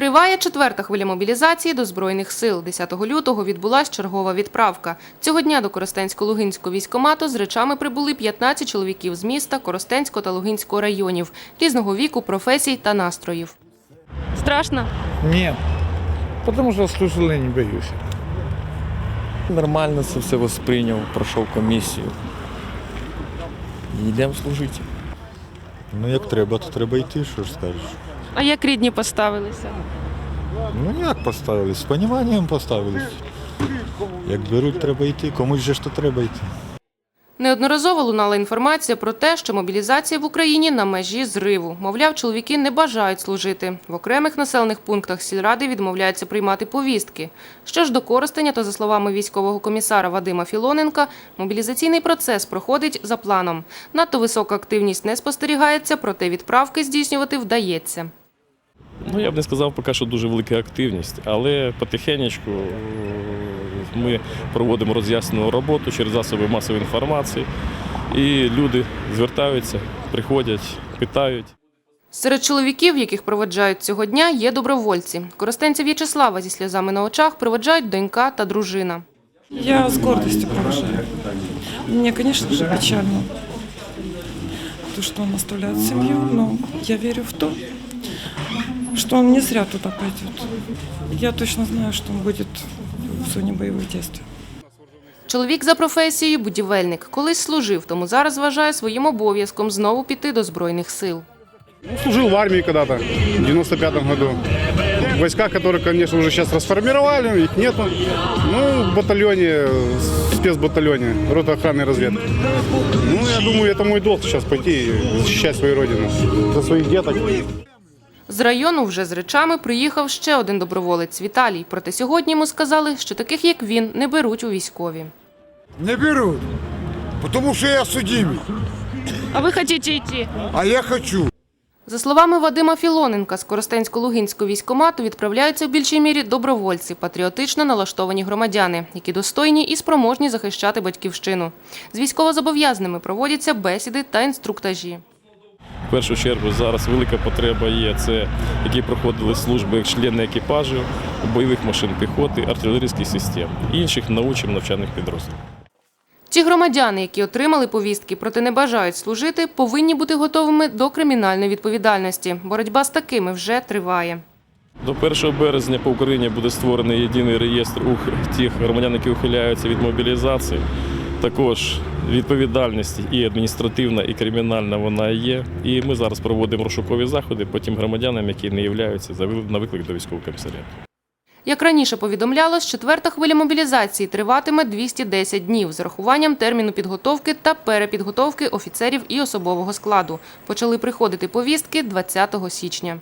Триває четверта хвиля мобілізації до Збройних сил. 10 лютого відбулась чергова відправка. Цього дня до Коростенсько-Лугинського військомату з речами прибули 15 чоловіків з міста Коростенського та Лугинського районів, різного віку, професій та настроїв. Страшно? Нет, потому что служили не боюсь. Нормально це все восприйняв, пройшов комісію. І йдемо служити. Ну як треба, то треба йти, що ж скажеш. А як рідні поставилися? Ну як поставились? З поніманням поставились. Як беруть, треба йти, комусь же ж то треба йти. Неодноразово лунала інформація про те, що мобілізація в Україні на межі зриву. Мовляв, чоловіки не бажають служити. В окремих населених пунктах сільради відмовляються приймати повістки. Що ж до Коростеня, то за словами військового комісара Вадима Філоненка, мобілізаційний процес проходить за планом. Надто висока активність не спостерігається, проте відправки здійснювати вдається. Ну, я б не сказав поки що дуже велика активність, але потихенечку е, ми проводимо роз'яснену роботу через засоби масової інформації, і люди звертаються, приходять, питають. Серед чоловіків, яких проведжають цього дня, є добровольці. Коростенця В'ячеслава зі сльозами на очах проведжають донька та дружина. Я с гордостью провожаю. Мне, конечно же, печально, то, что он оставляет семью, но я верю в то, что он не зря туда пойдет. Я точно знаю, что он будет в зоне боевых действий. Чоловік за професією будівельник. Колись служив, тому зараз вважає своїм обов'язком знову піти до Збройних сил. Ну, Служил в армии когда-то, в 95 году. Войска, которые, конечно, уже сейчас расформировали, их нету. Ну, в батальоне, в спецбатальоне, рота охраны и разведки. Ну, я думаю, это мой долг сейчас пойти и защищать свою родину. За своих деток. З району вже з речами приїхав ще один доброволець Віталій. Проте сьогодні йому сказали, що таких як він не беруть у військові. Не берут, потому что я судимый, А ви хочете йти? а я хочу. За словами Вадима Філоненка, з Коростенсько-Лугинського військомату відправляються в більшій мірі добровольці, патріотично налаштовані громадяни, які достойні і спроможні захищати батьківщину. З військовозобов'язаними проводяться бесіди та інструктажі. В першу чергу зараз велика потреба є це, які проходили служби як члени екіпажів, бойових машин піхоти, артилерійських систем, і інших научних навчальних підрозділів. Ті громадяни, які отримали повістки, проте не бажають служити, повинні бути готовими до кримінальної відповідальності. Боротьба з такими вже триває. До 1 березня по Україні буде створений єдиний реєстр тих громадян, які ухиляються від мобілізації. Також відповідальність і адміністративна, і кримінальна вона є. І ми зараз проводимо розшукові заходи по тим громадянам, які не являються на виклик до військового комісаріату. Як раніше повідомлялось, четверта хвиля мобілізації триватиме 210 днів з урахуванням терміну підготовки та перепідготовки офіцерів і особового складу. Почали приходити повістки 20 січня.